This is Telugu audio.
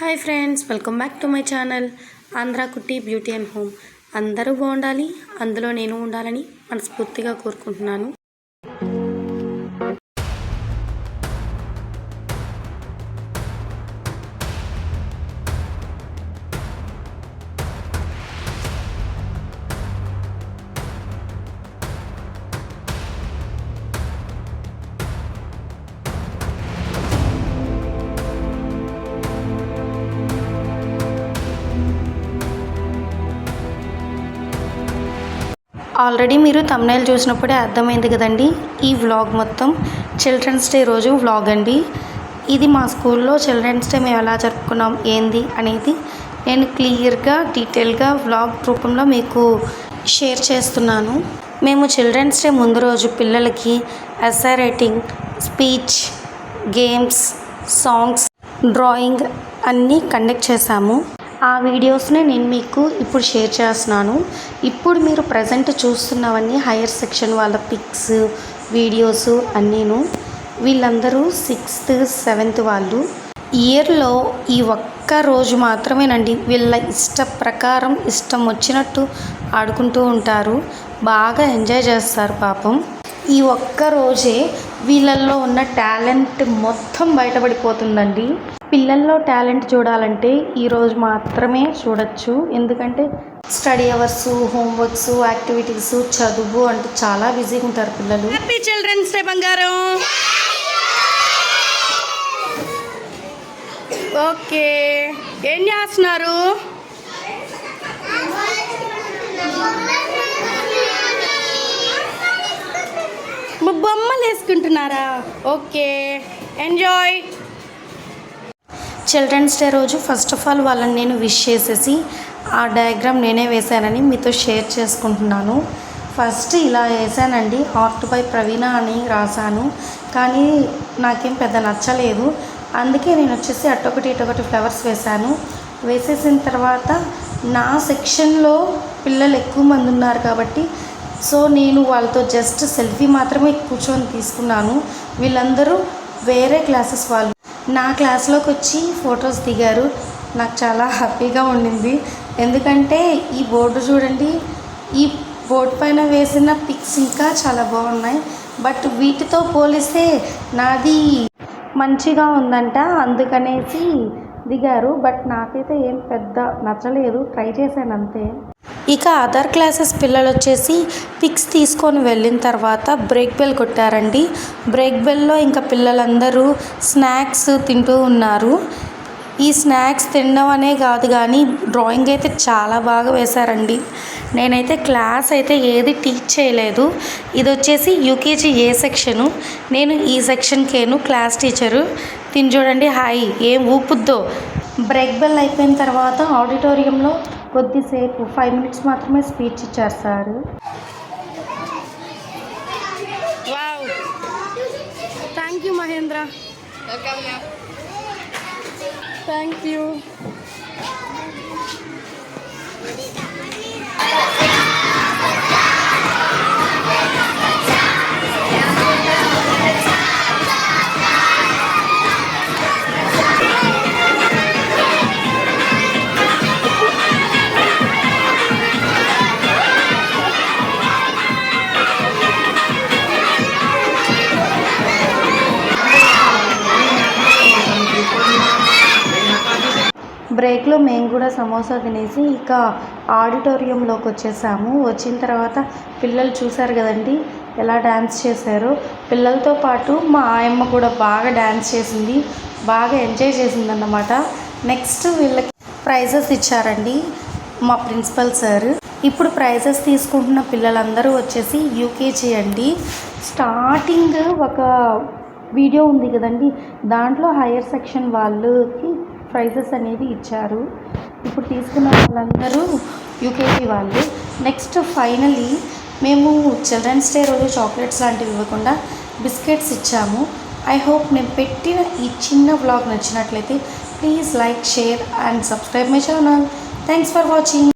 Hi friends welcome back to my channel Andhra కుట్టి బ్యూటీ అండ్ హోమ్. అందరూ బాగుండాలి అందులో నేను ఉండాలని మనస్ఫూర్తిగా కోరుకుంటున్నాను. ఆల్రెడీ మీరు తమ్నైల్ చూసినప్పుడే అర్థమైంది కదండి. ఈ వ్లాగ్ మొత్తం చిల్డ్రన్స్ డే రోజు వ్లాగ్ అండి. ఇది మా స్కూల్లో చిల్డ్రన్స్ డే మేము ఎలా జరుపుకున్నాం ఏంది అనేది నేను క్లియర్గా డీటెయిల్గా వ్లాగ్ రూపంలో మీకు షేర్ చేస్తున్నాను. మేము చిల్డ్రన్స్ డే ముందు రోజు పిల్లలకి essay writing speech games songs drawing అన్నీ కండక్ట్ చేశాము. ఆ వీడియోస్ని నేను మీకు ఇప్పుడు షేర్ చేస్తున్నాను. ఇప్పుడు మీరు ప్రజెంట్ చూస్తున్నవన్నీ హైయర్ సెక్షన్ వాళ్ళ పిక్స్ వీడియోస్ అన్నీను. వీళ్ళందరూ సిక్స్త్ సెవెంత్ వాళ్ళు. ఇయర్లో ఈ ఒక్క రోజు మాత్రమేనండి వీళ్ళ ఇష్ట ప్రకారం ఇష్టం వచ్చినట్టు ఆడుకుంటూ ఉంటారు. బాగా ఎంజాయ్ చేస్తారు పాపం. ఈ ఒక్క రోజే వీళ్ళల్లో ఉన్న టాలెంట్ మొత్తం బయటపడిపోతుందండి. పిల్లల్లో టాలెంట్ చూడాలంటే ఈరోజు మాత్రమే చూడొచ్చు. ఎందుకంటే స్టడీ అవర్స్ హోంవర్క్స్ యాక్టివిటీస్ చదువు అంటే చాలా బిజీగా ఉంటారు పిల్లలు. హ్యాపీ చిల్డ్రన్స్ డే బంగారం. ఓకే. ఏం చేస్తున్నారు? మా బొమ్మలు వేసుకుంటున్నారా? ఓకే. ఎంజాయ్ చిల్డ్రన్స్ డే రోజు ఫస్ట్ ఆఫ్ ఆల్ వాళ్ళని నేను విష్ చేసేసి ఆ డయాగ్రామ్ నేనే వేశానని మీతో షేర్ చేసుకుంటున్నాను. ఫస్ట్ ఇలా వేసానండి ఆర్ట్ బై ప్రవీణ అని రాశాను. కానీ నాకేం పెద్ద నచ్చలేదు. అందుకే నేను వచ్చేసి అటొకటి ఇటొకటి ఫ్లవర్స్ వేశాను. వేసేసిన తర్వాత నా సెక్షన్లో పిల్లలు ఎక్కువ మంది ఉన్నారు కాబట్టి సో నేను వాళ్ళతో జస్ట్ సెల్ఫీ మాత్రమే కూర్చొని తీసుకున్నాను. వీళ్ళందరూ వేరే క్లాసెస్ వాళ్ళు నా క్లాస్లోకి వచ్చి ఫొటోస్ దిగారు. నాకు చాలా హ్యాపీగా ఉండింది. ఎందుకంటే ఈ బోర్డు చూడండి ఈ బోర్డు పైన వేసిన పిక్స్ ఇంకా చాలా బాగున్నాయి. బట్ వీటితో పోలిస్తే నాది మంచిగా ఉందంట అందుకనేసి దిగారు. బట్ నాకైతే ఏం పెద్ద నచ్చలేదు. ట్రై చేశాను అంతే. ఇక అదర్ క్లాసెస్ పిల్లలు వచ్చేసి పిక్స్ తీసుకొని వెళ్ళిన తర్వాత బ్రేక్ బెల్ కొట్టారండి. బ్రేక్ బెల్లో ఇంకా పిల్లలందరూ స్నాక్స్ తింటూ ఉన్నారు. ఈ స్నాక్స్ తినడం అనే కాదు కానీ డ్రాయింగ్ అయితే చాలా బాగా వేశారండి. నేనైతే క్లాస్ అయితే ఏది టీచ్ చేయలేదు. ఇది వచ్చేసి యూకేజీ ఏ సెక్షను నేను ఈ సెక్షన్కేను క్లాస్ టీచరు తిని చూడండి హాయ్ ఏం ఊపుద్దో. బ్రేక్ బెల్ అయిపోయిన తర్వాత ఆడిటోరియంలో కొద్దిసేపు ఫైవ్ మినిట్స్ మాత్రమే స్పీచ్ ఇచ్చారు sir thank you Mahendra thank you బ్రేక్లో మేము కూడా సమోసా తినేసి ఇక ఆడిటోరియంలోకి వచ్చేసాము. వచ్చిన తర్వాత పిల్లలు చూశారు కదండి ఎలా డ్యాన్స్ చేశారో. పిల్లలతో పాటు మా ఆయమ్మ కూడా బాగా డ్యాన్స్ చేసింది బాగా ఎంజాయ్ చేసిందన్నమాట నెక్స్ట్ వీళ్ళకి ప్రైజెస్ ఇచ్చారండి మా ప్రిన్సిపల్ సార్. ఇప్పుడు ప్రైజెస్ తీసుకుంటున్న పిల్లలందరూ వచ్చేసి యూకేజీ అండి. స్టార్టింగ్ ఒక వీడియో ఉంది కదండి దాంట్లో హయ్యర్ సెక్షన్ వాళ్ళకి ప్రైజెస్ అనేది ఇచ్చారు. ఇప్పుడు తీసుకున్న వాళ్ళందరూ యూకేజీ వాళ్ళు. నెక్స్ట్ ఫైనలీ మేము చిల్డ్రన్స్ డే రోజు చాక్లెట్స్ లాంటివి ఇవ్వకుండా బిస్కెట్స్ ఇచ్చాము. ఐ హోప్ నేను పెట్టిన ఈ చిన్న బ్లాగ్ నచ్చినట్లయితే please like share and subscribe my channel. Thanks for watching.